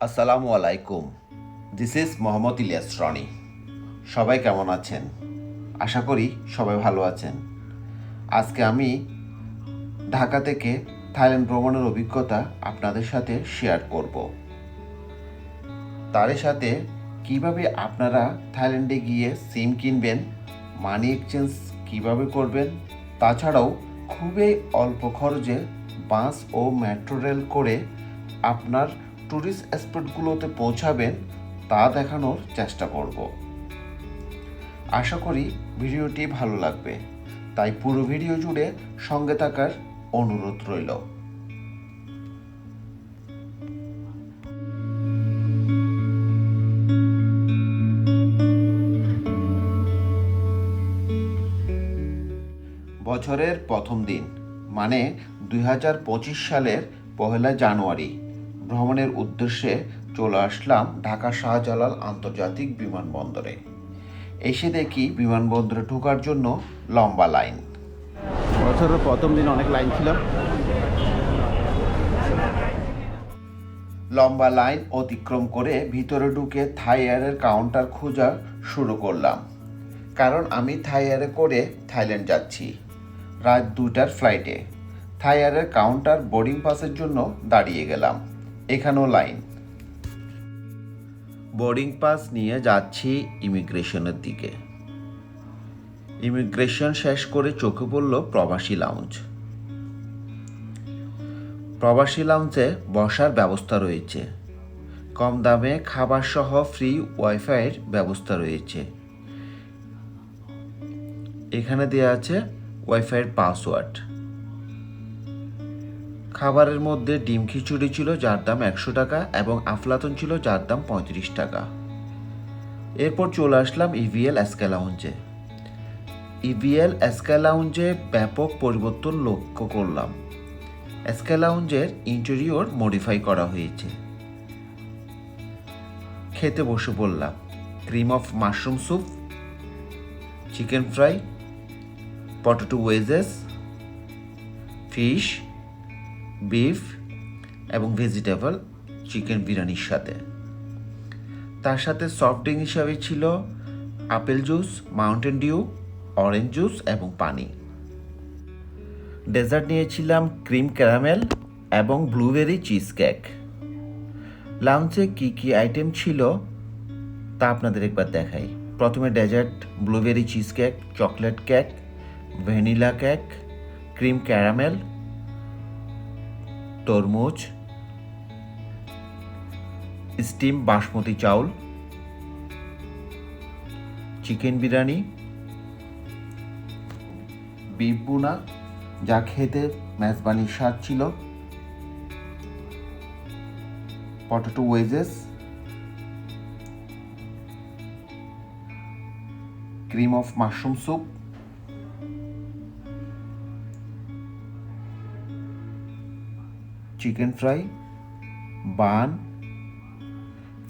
আসসালামু আলাইকুম। This is Mohammad Ilias Roni সবাই কেমন আছেন? আশা করি সবাই ভালো আছেন। আজকে আমি ঢাকা থেকে থাইল্যান্ড ভ্রমণের অভিজ্ঞতা আপনাদের সাথে শেয়ার করব। তার সাথে কীভাবে আপনারা থাইল্যান্ডে গিয়ে সিম কিনবেন মানি এক্সচেঞ্জ কীভাবে করবেন, তাছাড়াও খুবই অল্প খরচে বাস ও মেট্রো রেল করে আপনার ট্যুরিস্ট স্পটগুলোতে পৌঁছাবেন, তা দেখানোর চেষ্টা করব। আশা করি ভিডিওটি ভালো লাগবে। তাই পুরো ভিডিও জুড়ে সঙ্গে থাকার অনুরোধ রইল। বছরের প্রথম দিন মানে দুই হাজার পঁচিশ সালের পহেলা জানুয়ারি। ভ্রমণের উদ্দেশ্যে চলে আসলাম ঢাকা শাহজালাল আন্তর্জাতিক বিমানবন্দরে। এসে দেখি বিমানবন্দরে ঢোকার জন্য লম্বা লাইন। বছরের প্রথম দিন অনেক লাইন ছিল। লম্বা লাইন অতিক্রম করে ভিতরে ঢুকে থাই এয়ারের কাউন্টার খোঁজা শুরু করলাম। কারণ আমি থাই এয়ারে করে থাইল্যান্ড যাচ্ছি। রাত দুটার ফ্লাইটে। থাই এয়ারের কাউন্টার বোর্ডিং পাসের জন্য দাঁড়িয়ে গেলাম। এখানেও লাইন। বোর্ডিং পাস নিয়ে যাচ্ছি ইমিগ্রেশনের দিকে। ইমিগ্রেশন শেষ করে চোখে পড়ল প্রবাসী লাউঞ্জ। প্রবাসী লাউঞ্জে বসার ব্যবস্থা রয়েছে। কম দামে খাবার সহ ফ্রি ওয়াইফাইয়ের ব্যবস্থা রয়েছে। এখানে দেওয়া আছে ওয়াইফাইয়ের পাসওয়ার্ড। খাবারের মধ্যে ডিম খিচুড়ি ছিল যার দাম একশো টাকা এবং আফলাতন ছিল যার দাম পঁয়ত্রিশ টাকা। এরপর চলে আসলাম ইভিএল এসকালাউঞ্জে ইভিএল এসকালাউঞ্জে ব্যাপক পরিবর্তন লক্ষ্য করলাম। এসকালাউঞ্জের ইন্টেরিয়র মডিফাই করা হয়েছে। খেতে বসে পড়লাম। Cream of mushroom soup chicken fry potato wedges fish beef এবং ভেজিটেবল, চিকেন বিরিয়ানির সাথে। তার সাথে সফট ড্রিঙ্ক হিসাবে ছিল apple juice, Mountain Dew, orange juice এবং পানি। ডেজার্ট নিয়েছিলাম ক্রিম ক্যারামেল এবং ব্লুবেরি চিজ কেক লাঞ্চে কী কী আইটেম ছিল তা আপনাদের একবার দেখাই। প্রথমে dessert, blueberry cheese cake chocolate cake, vanilla cake, cream caramel তরমুজ স্টিম বাসমতি চাউল চিকেন বিরিয়ানি বিফ বুনা যা খেতে মেজবানির স্বাদ ছিল potato wedges cream of mushroom soup chicken fry, bun,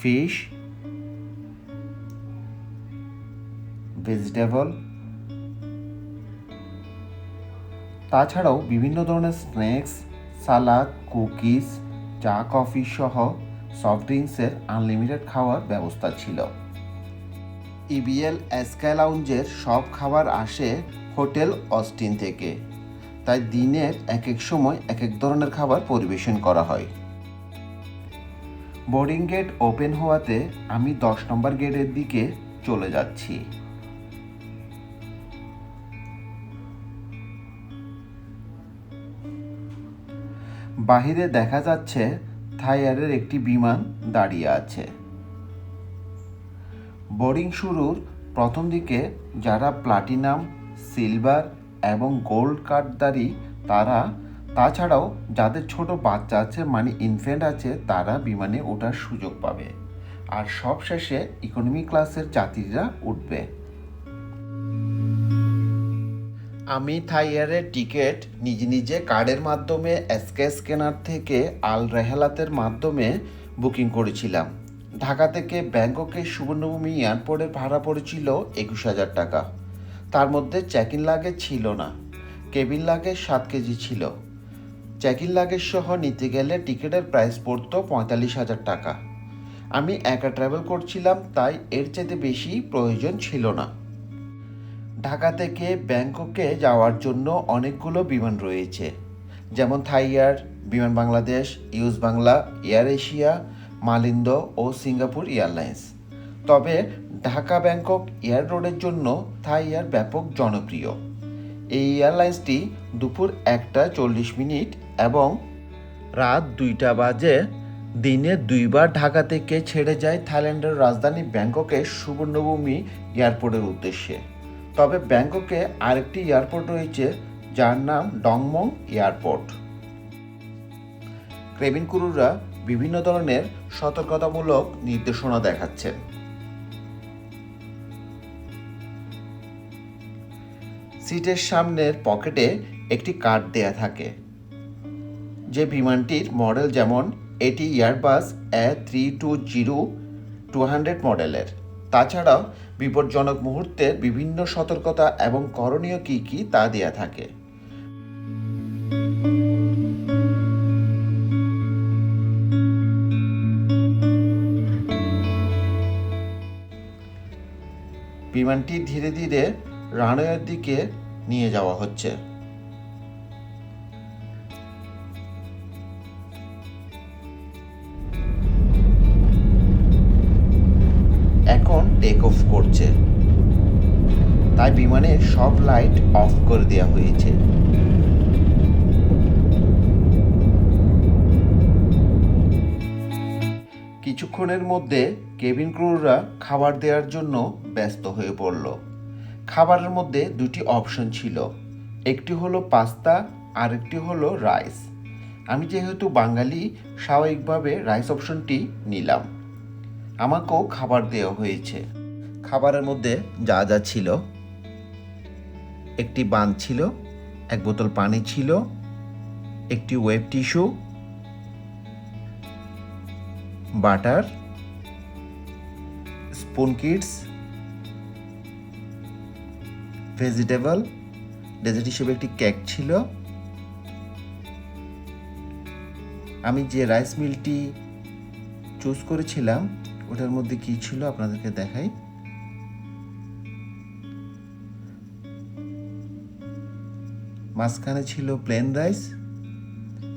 fish, vegetable. তাছাড়াও বিভিন্ন ধরনের স্ন্যাক্স, সালাদ, কুকিজ, চা, কফি সহ সফট ড্রিঙ্কসের আনলিমিটেড খাওয়ার ব্যবস্থা ছিল। ইবিএল এসকাই লাউঞ্জের সব খাবার আসে হোটেল অস্টিন থেকে। তাই দিনের এক এক সময় এক এক ধরনের খাবার পরিবেশন করা হয়। বোর্ডিং গেট ওপেন হওয়াতে আমি দশ নম্বর গেটের দিকে চলে যাচ্ছি। বাহিরে দেখা যাচ্ছে থাইয়ারের একটি বিমান দাঁড়িয়ে আছে। বোর্ডিং শুরুর প্রথম দিকে যারা প্লাটিনাম সিলভার এবং গোল্ড কার্ডদারি তারা, তাছাড়াও যাদের ছোট বাচ্চা আছে মানে ইনফেন্ট আছে, তারা বিমানে ওঠার সুযোগ পাবে। আর সব শেষে ইকোনমি ক্লাসের যাত্রীরা উঠবে। আমি থাইয়ারের টিকিট নিজে নিজে কার্ডের মাধ্যমে এসকে স্ক্যানার থেকে আল রেহালাতের মাধ্যমে বুকিং করেছিলাম। ঢাকা থেকে ব্যাংককে সুবর্ণভূমি এয়ারপোর্টের ভাড়া পড়েছিল একুশ হাজার টাকা। তার মধ্যে ইন লাগেজ ছিল না। কেবিন লাগেজ সাত কেজি ছিল। ইন লাগেজ সহ নিতে গেলে টিকিটের প্রাইস পড়তো পঁয়তাল্লিশ হাজার টাকা। আমি একা ট্রাভেল করছিলাম, তাই এর চাইতে বেশি প্রয়োজন ছিল না। ঢাকা থেকে ব্যাংককে যাওয়ার জন্য অনেকগুলো বিমান রয়েছে। যেমন Thai Air, Biman Bangladesh, US Bangla, Air Asia, Malindo ও সিঙ্গাপুর এয়ারলাইন্স। তবে ঢাকা ব্যাংকক এয়ার রোডের জন্য থাই এয়ার ব্যাপক জনপ্রিয়। এই এয়ারলাইন্সটি দুপুর একটা চল্লিশ মিনিট এবং রাত দুইটা বাজে। দিনে দুইবার ঢাকা থেকে ছেড়ে যায় থাইল্যান্ডের রাজধানী ব্যাংককের সুবর্ণভূমি এয়ারপোর্টের উদ্দেশ্যে। তবে ব্যাংককে আরেকটি এয়ারপোর্ট রয়েছে, যার নাম ডংমং এয়ারপোর্ট। ক্রেবিন ক্রুরা বিভিন্ন ধরনের সতর্কতামূলক নির্দেশনা দেখাচ্ছেন। সিটের সামনের পকেটে একটি কার্ড দেয়া থাকে। যে বিমানটির মডেল যেমন এটি Airbus A three two zero two hundred মডেলের। তাছাড়াও বিপজ্জনক মুহূর্তের বিভিন্ন সতর্কতা এবং করণীয় কী কী তা দেয়া থাকে। বিমানটি ধীরে ধীরে রানওয়ের দিকে নিয়ে যাওয়া হচ্ছে। এখন টেক অফ করছে। তাই বিমানের সব লাইট অফ করে দেওয়া হয়েছে। কিছুক্ষণের মধ্যে কেবিন ক্রুরা খাবার দেওয়ার জন্য ব্যস্ত হয়ে পড়ল। খাবারের মধ্যে দুটি অপশন ছিল। একটি হলো পাস্তা আর একটি হলো রাইস। আমি যেহেতু বাঙালি, স্বাভাবিকভাবে রাইস অপশনটি নিলাম। আমাকেও খাবার দেওয়া হয়েছে। খাবারের মধ্যে যা যা ছিল, একটি বান ছিল, এক বোতল পানি ছিল, একটি wet tissue, butter, spoon kids vegetable, dessert হিসেবে একটি কেক ছিল। আমি যে রাইস মিলটি চুজ করেছিলাম, ওটার মধ্যে কি ছিল আপনাদেরকে দেখাই। মাঝখানে ছিল প্লেন রাইস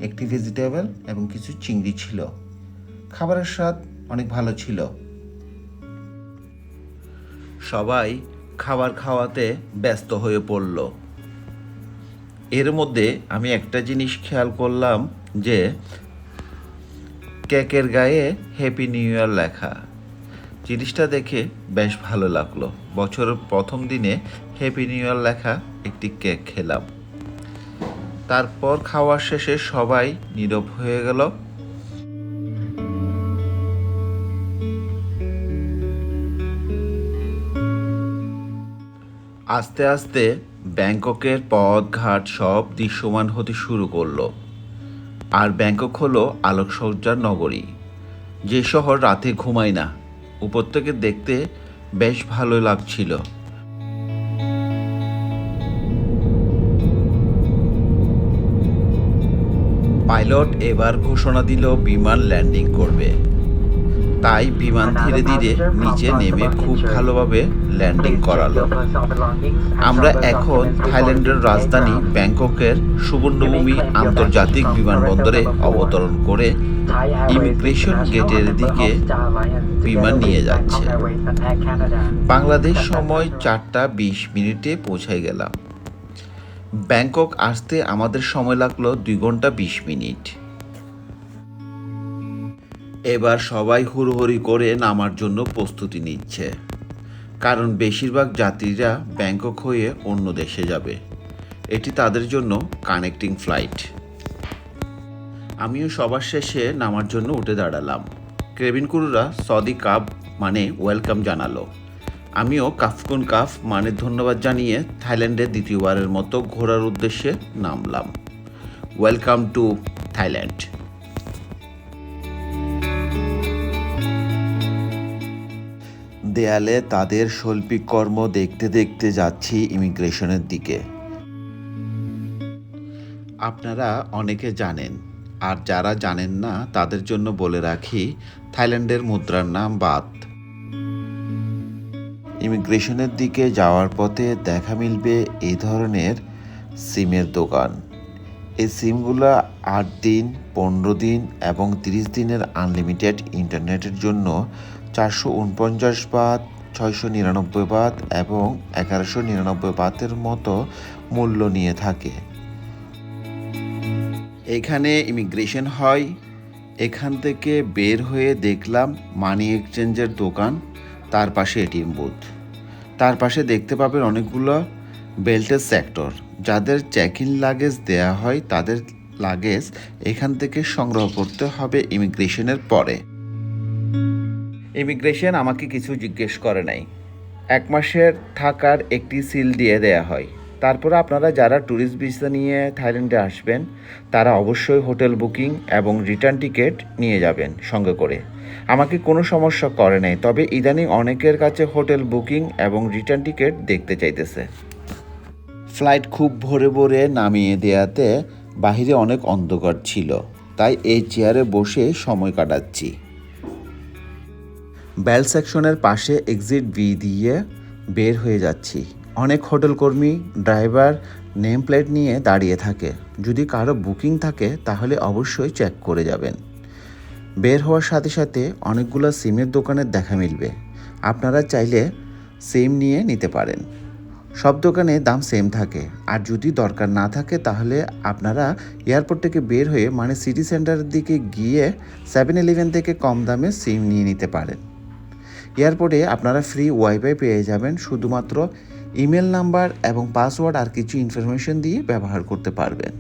একটি ভেজিটেবল এবং কিছু চিংড়ি ছিল। খাবারের স্বাদ অনেক ভালো ছিল। সবাই খাবার খাওয়াতে ব্যস্ত হয়ে পড়ল। এর মধ্যে আমি একটা জিনিস খেয়াল করলাম যে, কেকের গায়ে হ্যাপি নিউ ইয়ার লেখা। জিনিসটা দেখে বেশ ভালো লাগল। বছরের প্রথম দিনে হ্যাপি নিউ ইয়ার লেখা একটি কেক খেলাম। তারপর খাওয়ার শেষে সবাই নীরব হয়ে গেল। আস্তে আস্তে ব্যাংককের পথ ঘাট সব দৃশ্যমান হতে শুরু করল। আর ব্যাংকক হলো আলোকসজ্জার নগরী। যে শহর রাতে ঘুমায় না উপর থেকে দেখতে বেশ ভালো লাগছিল। পাইলট এবার ঘোষণা দিল বিমান ল্যান্ডিং করবে। তাই বিমান ধীরে ধীরে নিচে নেমে খুব ভালোভাবে ল্যান্ডিং করালো। আমরা এখন থাইল্যান্ডের রাজধানী ব্যাংককের সুবর্ণভূমি আন্তর্জাতিক বিমানবন্দরে অবতরণ করে ইমিগ্রেশন গেটের দিকে বিমান নিয়ে যাচ্ছে। বাংলাদেশ সময় চারটা বিশ মিনিটে পৌঁছে গেলাম। ব্যাংকক আসতে আমাদের সময় লাগল দুই ঘণ্টা বিশ মিনিট। এবার সবাই হুড়োহুড়ি করে নামার জন্য প্রস্তুতি নিচ্ছে। কারণ বেশিরভাগ যাত্রীরা ব্যাংকক হয়ে অন্য দেশে যাবে। এটি তাদের জন্য কানেক্টিং ফ্লাইট। আমিও সবার শেষে নামার জন্য উঠে দাঁড়ালাম। কেবিন কুরুরা সদি কাপ মানে ওয়েলকাম জানালো। আমিও কাফকুন কাফ মানে ধন্যবাদ জানিয়ে থাইল্যান্ডে দ্বিতীয়বারের মতো ঘোরার উদ্দেশ্যে নামলাম। Welcome to Thailand. দেয়ালে তাদের শৈল্পিক কর্ম দেখতে দেখতে যাচ্ছি ইমিগ্রেশনের দিকে। আপনারা অনেকে জানেন, আর যারা জানেন না, তাদের জন্য বলে রাখি, থাইল্যান্ডের মুদ্রার নাম বাত। ইমিগ্রেশনের দিকে যাওয়ার পথে দেখা মিলবে এই ধরনের সিমের দোকান। এই সিমগুলো আট দিন, পনেরো দিন এবং তিরিশ দিনের আনলিমিটেড ইন্টারনেটের জন্য চারশো উনপঞ্চাশ বাত ছয়শো নিরানব্বই বাত এবং এগারোশো নিরানব্বই বাতের মতো মূল্য নিয়ে থাকে। এখানে ইমিগ্রেশন হয়। এখান থেকে বের হয়ে দেখলাম মানি এক্সচেঞ্জের দোকান, তার পাশে এটিএম বুথ। তার পাশে দেখতে পাবেন অনেকগুলো বেল্টের সেক্টর। যাদের চেক ইন লাগেজ দেওয়া হয়, তাদের লাগেজ এখান থেকে সংগ্রহ করতে হবে ইমিগ্রেশনের পরে। ইমিগ্রেশন আমাকে কিছু জিজ্ঞেস করে নাই। এক মাসের থাকার একটি সিল দিয়ে দেয়া হয়। তারপরে আপনারা যারা ট্যুরিস্ট ভিসা নিয়ে থাইল্যান্ডে আসবেন, তারা অবশ্যই হোটেল বুকিং এবং রিটার্ন টিকিট নিয়ে যাবেন সঙ্গে করে। আমাকে কোনো সমস্যা করে নাই, তবে ইদানিং অনেকের কাছে হোটেল বুকিং এবং রিটার্ন টিকিট দেখতে চাইতেছে। ফ্লাইট খুব ভোরে ভোরে নামিয়ে দেয়াতে বাহিরে অনেক অন্ধকার ছিল, তাই এই চেয়ারে বসে সময় কাটাচ্ছি। বেল সেকশনের পাশে এক্সিট বি দিয়ে বের হয়ে যাচ্ছি। অনেক হোটেল কর্মী ড্রাইভার নেম প্লেট নিয়ে দাঁড়িয়ে থাকে। যদি কারও বুকিং থাকে, তাহলে অবশ্যই চেক করে যাবেন। বের হওয়ার সাথে সাথে অনেকগুলো সিমের দোকানের দেখা মিলবে। আপনারা চাইলে সিম নিয়ে নিতে পারেন। সব দোকানে দাম সেম থাকে। আর যদি দরকার না থাকে, তাহলে আপনারা এয়ারপোর্ট থেকে বের হয়ে মানে সিটি সেন্টারের দিকে গিয়ে সেভেন ইলেভেন থেকে কম দামে সিম নিয়ে নিতে পারেন। এয়ারপোর্টে আপনারা ফ্রি ওয়াইফাই পেয়ে যাবেন, শুধুমাত্র ইমেল নাম্বার এবং পাসওয়ার্ড আর কিছু ইনফরমেশন দিয়ে ব্যবহার করতে পারবেন।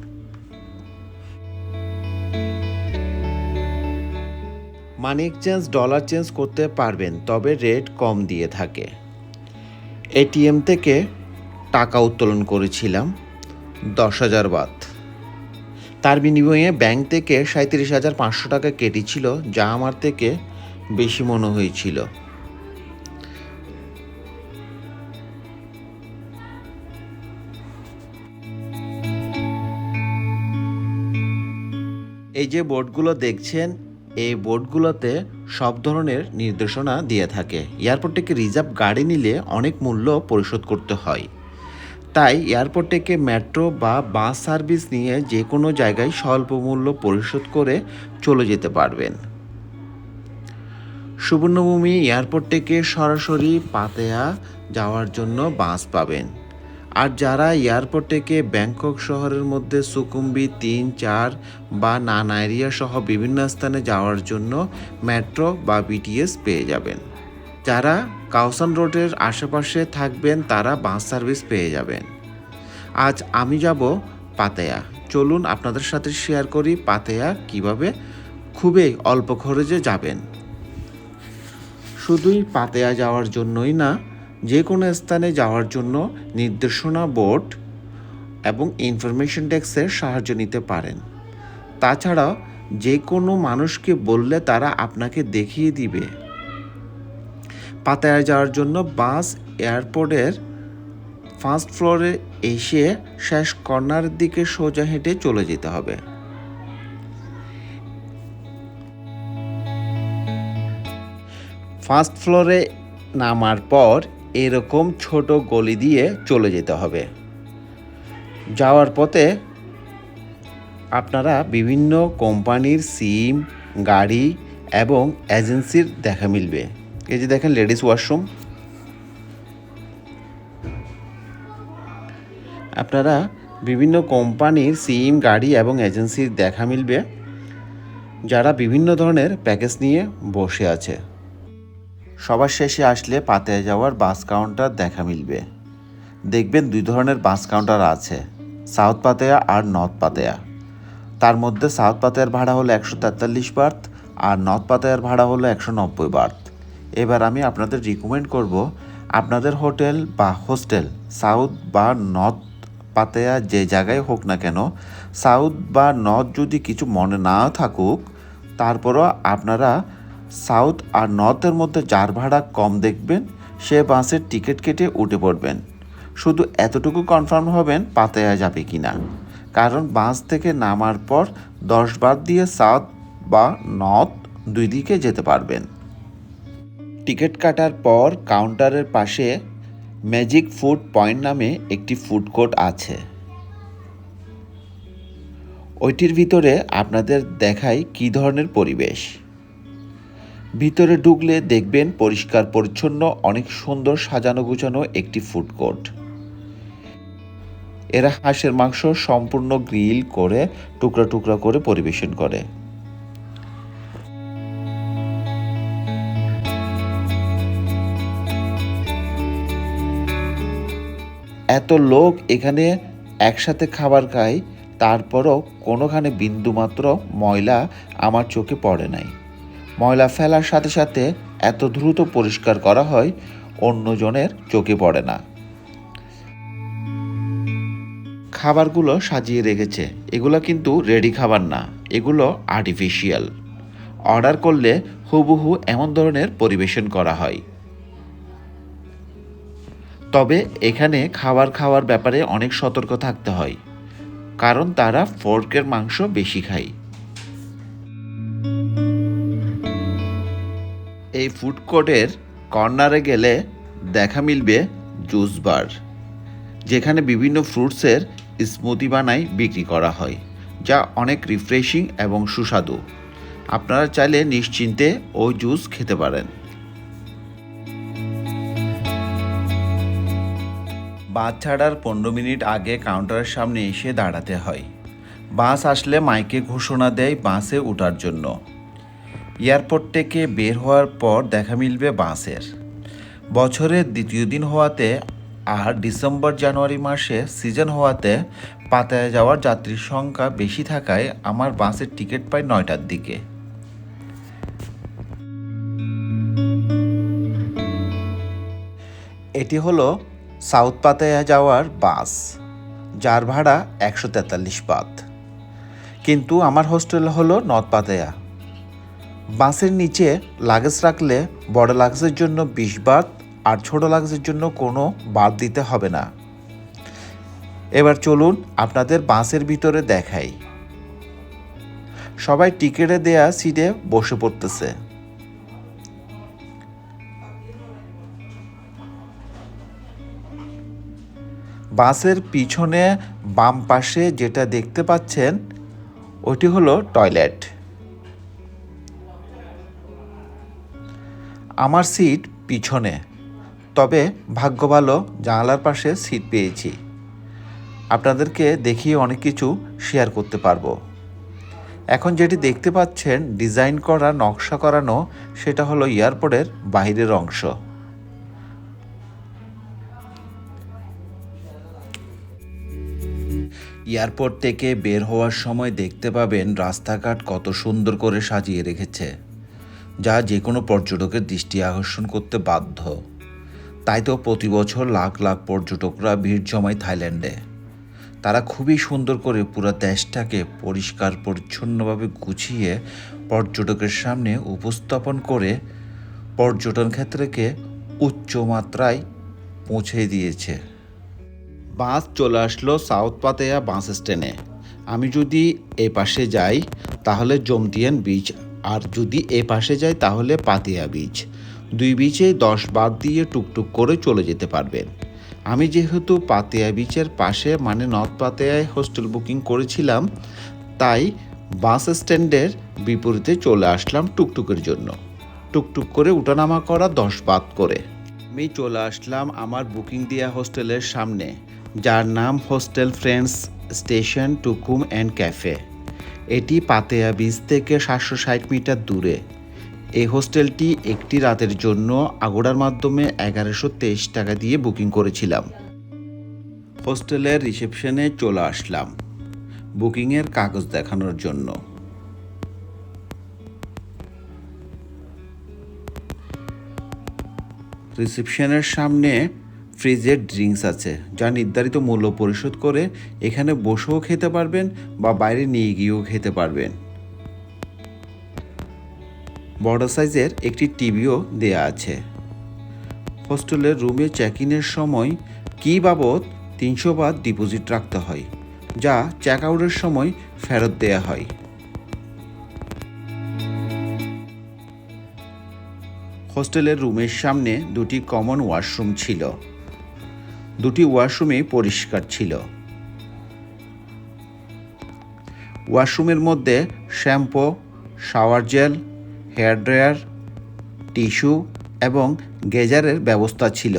মানি এক্সচেঞ্জ ডলার চেঞ্জ করতে পারবেন, তবে রেট কম দিয়ে থাকে। এটিএম থেকে টাকা উত্তোলন করেছিলাম, দশ হাজার বাদ। তার বিনিময়ে ব্যাংক থেকে সাঁত্রিশ হাজার পাঁচশো টাকা কেটেছিল, যা আমার থেকে বেশি মনে হয়েছিল। এই যে বোর্ডগুলো দেখছেন, এই বোর্ডগুলোতে সব ধরনের নির্দেশনা দিয়ে থাকে। এয়ারপোর্ট থেকে রিজার্ভ গাড়ি নিলে অনেক মূল্য পরিশোধ করতে হয়। তাই এয়ারপোর্ট থেকে মেট্রো বা বাস সার্ভিস নিয়ে যে কোনো জায়গায় স্বল্প মূল্য পরিশোধ করে চলে যেতে পারবেন। সুবর্ণভূমি এয়ারপোর্ট থেকে সরাসরি পাতেয়া যাওয়ার জন্য বাস পাবেন। আর যারা এয়ারপোর্ট থেকে ব্যাংকক শহরের মধ্যে সুকুম্বি, তিন, চার বা নানাইরিয়া সহ বিভিন্ন স্থানে যাওয়ার জন্য মেট্রো বা বিটিএস পেয়ে যাবেন। যারা কাউসান রোডের আশেপাশে থাকবেন, তারা বাস সার্ভিস পেয়ে যাবেন। আজ আমি যাব পাতেয়া। চলুন আপনাদের সাথে শেয়ার করি পাতেয়া কীভাবে খুবই অল্প খরচে যাবেন। শুধুই পাতেয়া যাওয়ার জন্যই না যে কোনো স্থানে যাওয়ার জন্য নির্দেশনা বোর্ড এবং ইনফরমেশন ডেস্কের সাহায্য নিতে পারেন। তাছাড়াও যে কোনো মানুষকে বললে তারা আপনাকে দেখিয়ে দিবে। পাতায়া যাওয়ার জন্য বাস এয়ারপোর্টের ফার্স্ট ফ্লোরে এসে শেষ কর্নারের দিকে সোজা হেঁটে চলে যেতে হবে। ফার্স্ট ফ্লোরে নামার পর এরকম ছোট গলি দিয়ে চলে যেতে হবে। যাওয়ার পথে আপনারা বিভিন্ন কোম্পানির সিম, গাড়ি এবং এজেন্সির দেখা মিলবে। এই যে দেখেন লেডিস ওয়াশরুম। আপনারা বিভিন্ন কোম্পানির সিম, গাড়ি এবং এজেন্সির দেখা মিলবে। যারা বিভিন্ন ধরনের প্যাকেজ নিয়ে বসে আছে। সবার শেষে আসলে পাতায় যাওয়ার বাস কাউন্টার দেখা মিলবে। দেখবেন দুই ধরনের বাস কাউন্টার আছে সাউথ পাতেয়া আর নর্থ পাতেয়া। তার মধ্যে সাউথ পাতায়ার ভাড়া হলো একশো তেতাল্লিশ বার্থ আর নর্থ পাতায়ার ভাড়া হলো একশো নব্বই বার্থ এবার আমি আপনাদের রিকমেন্ড করব আপনাদের হোটেল বা হোস্টেল সাউথ বা নর্থ পাতেয়া যে জায়গায় হোক না কেন সাউথ বা নর্থ যদি কিছু মনে না থাকুক, তারপরও আপনারা সাউথ আর নর্থের মধ্যে যার ভাড়া কম দেখবেন, সে বাসের টিকিট কেটে উঠে পড়বেন। শুধু এতটুকু কনফার্ম হবেন পাতায়া যাবে কি না কারণ বাস থেকে নামার পর দশ বার দিয়ে সাউথ বা নর্থ দুই দিকে যেতে পারবেন। টিকিট কাটার পর কাউন্টারের পাশে ম্যাজিক ফুড পয়েন্ট নামে একটি ফুড কোর্ট আছে। ওইটির ভিতরে আপনাদের দেখাই কী ধরনের পরিবেশ। ভিতরে ঢুকলে দেখবেন পরিষ্কার পরিচ্ছন্ন, অনেক সুন্দর সাজানো গুছানো একটি ফুড কোর্ট এরা হাঁসের মাংস সম্পূর্ণ গ্রিল করে, টুকরা টুকরা করে পরিবেশন করে। এত লোক এখানে একসাথে খাবার খায়, তারপরও কোনোখানে বিন্দুমাত্র ময়লা আমার চোখে পড়ে নাই। ময়লা ফেলার সাথে সাথে এত দ্রুত পরিষ্কার করা হয়, অন্যজনের চোখে পড়ে না। খাবারগুলো সাজিয়ে রেখেছে। এগুলো কিন্তু রেডি খাবার না, এগুলো আর্টিফিশিয়াল অর্ডার করলে হুবহু এমন ধরনের পরিবেশন করা হয়। তবে এখানে খাবার খাওয়ার ব্যাপারে অনেক সতর্ক থাকতে হয়, কারণ তারা ফোর্কের মাংস বেশি খায়। এই ফুড কোর্টের কর্নারে গেলে দেখা মিলবে জুস বার যেখানে বিভিন্ন ফ্রুটসের স্মুদি বানাই বিক্রি করা হয়, যা অনেক রিফ্রেশিং এবং সুস্বাদু। আপনারা চাইলে নিশ্চিন্তে ওই জুস খেতে পারেন। বাস ছাড়ার পনেরো মিনিট আগে কাউন্টারের সামনে এসে দাঁড়াতে হয়। বাস আসলে মাইকে ঘোষণা দেয় বাসে ওঠার জন্য। এয়ারপোর্ট থেকে বের হওয়ার পর দেখা মিলবে বাসের। বছরের দ্বিতীয় দিন হওয়াতে আর ডিসেম্বর, জানুয়ারি মাসে সিজন হওয়াতে পাতায় যাওয়ার যাত্রীর সংখ্যা বেশি থাকায় আমার বাসের টিকিট পাই নয়টার দিকে। এটি হলো সাউথ পাতায়া যাওয়ার বাস, যার ভাড়া একশো তেতাল্লিশ বাত কিন্তু আমার হোস্টেল হলো নর্থ পাতায়া। বাসের নিচে লাগেজ রাখলে বড় লাগেজের জন্য বিশ বাত আর ছোট লাগেজের জন্য কোনো বাদ দিতে হবে না। এবার চলুন আপনাদের বাসের ভিতরে দেখাই। সবাই টিকিটে দেয়া সিটে বসে পড়তেছে। বাসের পিছনে বাম পাশে যেটা দেখতে পাচ্ছেন, ওটি হলো টয়লেট। আমার সিট পিছনে। তবে ভাগ্য ভালো জানালার পাশে সিট পেয়েছি। আপনাদেরকে দেখিয়ে অনেক কিছু শেয়ার করতে পারব। এখন যেটি দেখতে পাচ্ছেন, ডিজাইন করা, নকশা করানো, সেটা হলো এয়ারপোর্টের বাইরের অংশ। এয়ারপোর্ট থেকে বের হওয়ার সময় দেখতে পাবেন রাস্তাঘাট কত সুন্দর করে সাজিয়ে রেখেছে। যা যে কোনো পর্যটকের দৃষ্টি আকর্ষণ করতে বাধ্য। তাই তো প্রতি বছর লাখ লাখ পর্যটকরা ভিড় জমায় থাইল্যান্ডে। তারা খুবই সুন্দর করে পুরো দেশটাকে পরিষ্কার পরিচ্ছন্নভাবে গুছিয়ে পর্যটকের সামনে উপস্থাপন করে পর্যটন ক্ষেত্রকে উচ্চ মাত্রায় পৌঁছে দিয়েছে। বাস চলে আসলো সাউথ পাতেয়া বাস স্ট্যান্ডে। আমি যদি এ পাশে যাই, তাহলে জমতিয়ান বিচ আর যদি এ পাশে যাই তাহলে পাতিয়া বিচ। দুই বিচেই দশ বাদ দিয়ে টুকটুক করে চলে যেতে পারবেন। আমি যেহেতু পাতিয়া বিচের পাশে মানে নর্থ পাতিয়ায় হোস্টেল বুকিং করেছিলাম, তাই বাস স্ট্যান্ডের বিপরীতে চলে আসলাম টুকটুকের জন্য। টুকটুক করে উঠানামা করা দশ বাদ করে। আমি চলে আসলাম আমার বুকিং দেওয়া হোস্টেলের সামনে, যার নাম হোস্টেল ফ্রেন্ডস স্টেশন, টুকুম অ্যান্ড ক্যাফে। এটি পাতেয়া বিচ থেকে সাতশো ষাট মিটার দূরে। এই হোস্টেলটি একটি রাতের জন্য আগোড়ার মাধ্যমে এগারোশো তেইশ টাকা দিয়ে বুকিং করেছিলাম। হোস্টেলের রিসেপশনে চলে আসলাম বুকিংয়ের কাগজ দেখানোর জন্য। রিসেপশনের সামনে ফ্রিজের ড্রিঙ্কস আছে, যা নির্ধারিত মূল্য পরিশোধ করে এখানে বসেও খেতে পারবেন বা বাইরে নিয়ে গিয়েও খেতে পারবেন। বড় সাইজের একটি টিভিও দেয়া আছে। হোস্টেলের রুমে চেক ইনের সময় কি বাবদ তিনশো বাদ ডিপোজিট রাখতে হয়, যা চেক আউটের সময় ফেরত দেয়া হয়। হোস্টেলের রুমের সামনে দুটি কমন ওয়াশরুম ছিল। দুটি ওয়াশরুমই পরিষ্কার ছিল। ওয়াশরুমের মধ্যে shampoo, shower gel, hair dryer, tissue এবং গেজারের ব্যবস্থা ছিল।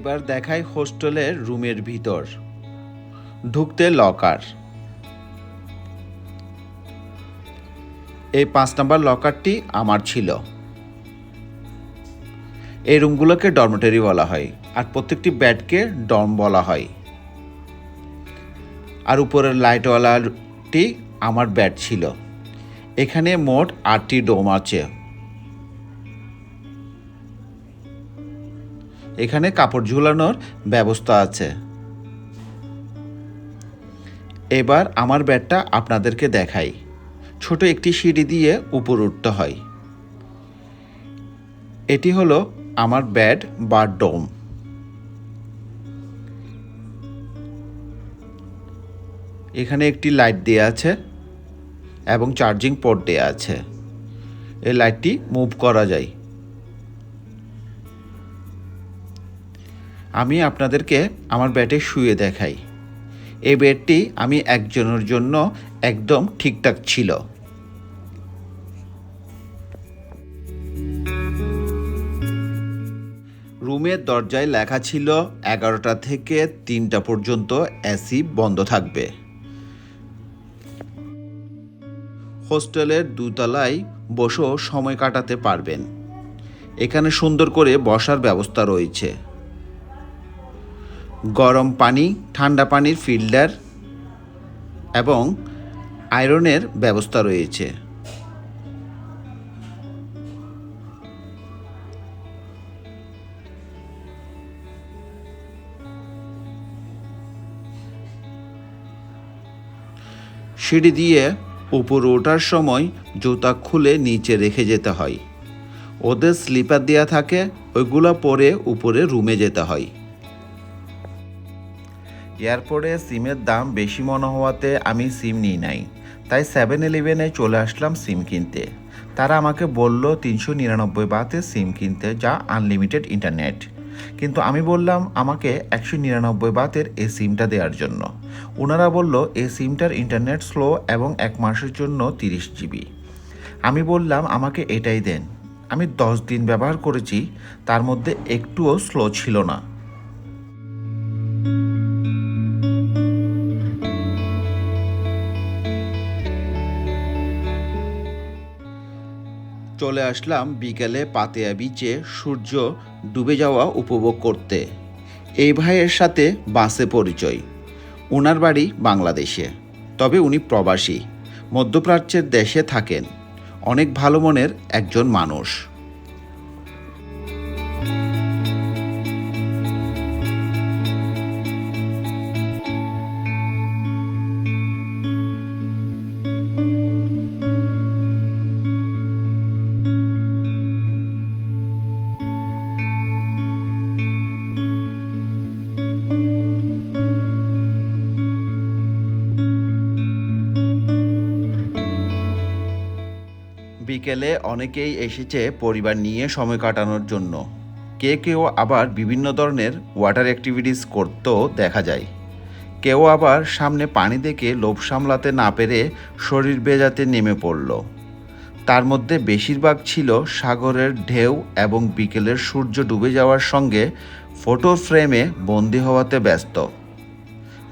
এবার দেখাই হোস্টেলের রুমের ভিতর। ঢুকতে লকার। এই পাঁচ নাম্বার লকারটি আমার ছিল। এই রুমগুলোকে ডরমেটরি বলা হয় আর প্রত্যেকটি ব্যাডকে ডর্ম বলা হয়। আর উপরের লাইটওয়ালাটি আমার বেড ছিল। এখানে মোট আটটি ডোম আছে। এখানে কাপড় ঝুলানোর ব্যবস্থা আছে। এবার আমার ব্যাডটা আপনাদেরকে দেখাই। ছোট একটি সিঁড়ি দিয়ে উপর উঠতে হয়। এটি হলো আমার ব্যাড বা ডোম। এখানে একটি লাইট দেওয়া আছে এবং চার্জিং পোর্ট দেওয়া আছে। এই লাইটটি মুভ করা যায়। আমি আপনাদেরকে আমার ব্যাটে শুয়ে দেখাই। এই বেডটি আমি একজনের জন্য একদম ঠিকঠাক ছিল। রুমের দরজায় লেখা ছিল, এগারোটা থেকে তিনটা পর্যন্ত এসি বন্ধ থাকবে। হোস্টেলের দুতলায় বসেও সময় কাটাতে পারবেন। এখানে সুন্দর করে বসার ব্যবস্থা রয়েছে। গরম পানি, ঠান্ডা পানির ফিল্টার এবং আয়রনের ব্যবস্থা রয়েছে। সিঁড়ি দিয়ে উপরে ওঠার সময় জুতা খুলে নিচে রেখে যেতে হয়। ওদের স্লিপার দেওয়া থাকে, ওইগুলো পরে উপরে রুমে যেতে হয়। এয়ারপোর্টে সিমের দাম বেশি মনে হওয়াতে আমি সিম নিই নাই। তাই সেভেন ইলেভেনে চলে আসলাম সিম কিনতে। তারা আমাকে বলল, তিনশো নিরানব্বই বাতে সিম কিনতে যা আনলিমিটেড ইন্টারনেট কিন্তু আমি বললাম, আমাকে একশো নিরানব্বই বাতের এই সিমটা দেওয়ার জন্য। ওনারা বলল এই সিমটার ইন্টারনেট স্লো এবং এক মাসের জন্য তিরিশ জিবি। আমি বললাম, আমাকে এটাই দেন। আমি দশ দিন ব্যবহার করেছি, তার মধ্যে একটুও স্লো ছিল না। চলে আসলাম বিকেলে পাতেয়া বিচে সূর্য ডুবে যাওয়া উপভোগ করতে। এই ভাইয়ের সাথে বাসে পরিচয়। ওনার বাড়ি বাংলাদেশে। তবে উনি প্রবাসী। মধ্যপ্রাচ্যের দেশে থাকেন। অনেক ভালো মনের একজন মানুষ। বিকেলে অনেকেই এসেছে পরিবার নিয়ে সময় কাটানোর জন্য। কে কেউ আবার বিভিন্ন ধরনের ওয়াটার অ্যাক্টিভিটিস করতেও দেখা যায়। কেউ আবার সামনে পানি দেখে লোভ সামলাতে না পেরে শরীর বেজাতে নেমে পড়ল। তার মধ্যে বেশিরভাগ ছিল সাগরের ঢেউ এবং বিকেলের সূর্য ডুবে যাওয়ার সঙ্গে ফটো ফ্রেমে বন্দি হওয়াতে ব্যস্ত।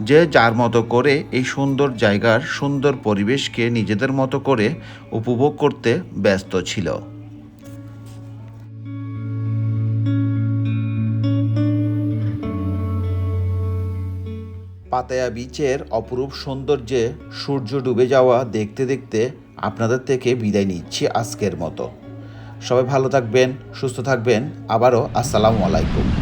যে যার মতো করে এই সুন্দর জায়গার সুন্দর পরিবেশকে নিজেদের মতো করে উপভোগ করতে ব্যস্ত ছিল। পাতায়া বিচের অপরূপ সৌন্দর্যে সূর্য ডুবে যাওয়া দেখতে দেখতে আপনাদের থেকে বিদায় নিচ্ছি আজকের মতো। সবাই ভালো থাকবেন, সুস্থ থাকবেন। আবারও আসসালামু আলাইকুম।